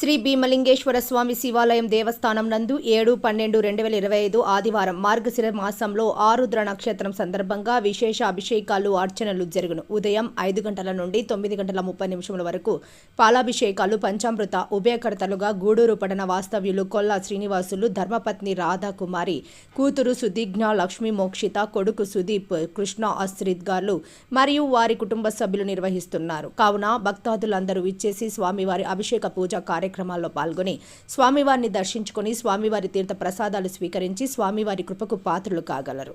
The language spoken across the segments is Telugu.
శ్రీ భీమలింగేశ్వర స్వామి శివాలయం దేవస్థానం నందు ఏడు పన్నెండు రెండు వేల ఇరవై ఐదు ఆదివారం మార్గశిర మాసంలో ఆరుద్ర నక్షత్రం సందర్భంగా విశేష అభిషేకాలు అర్చనలు జరుగును. ఉదయం ఐదు గంటల నుండి తొమ్మిది గంటల ముప్పై నిమిషముల వరకు పాలాభిషేకాలు పంచామృత ఉభయకర్తలుగా గూడూరు పట్టణ వాస్తవ్యులు కొల్లా శ్రీనివాసులు ధర్మపత్ని రాధాకుమారి కూతురు సుదిజ్ఞ లక్ష్మీ మోక్షిత కొడుకు సుదీప్ కృష్ణ అశ్రిత్ గారు మరియు వారి కుటుంబ సభ్యులు నిర్వహిస్తున్నారు. కావున భక్తాదులందరూ ఇచ్చేసి స్వామివారి అభిషేక పూజ కార్యక్రమాల్లో పాల్గొని స్వామివారిని దర్శించుకొని స్వామివారి తీర్థ ప్రసాదాలు స్వీకరించి స్వామివారి కృపకు పాత్రలు కాగలరు.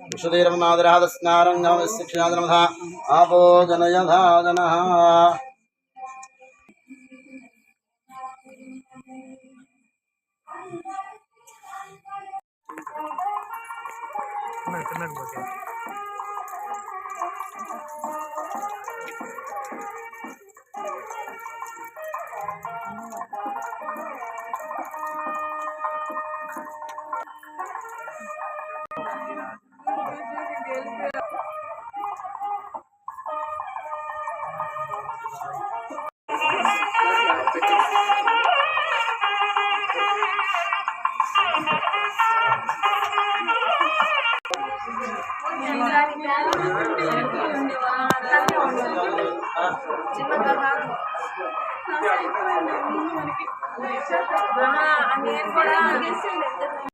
विशुधीरमादराधस्नारङ्गमशिक्षणादनमः आपो जनयधा जनः। నేను కూడా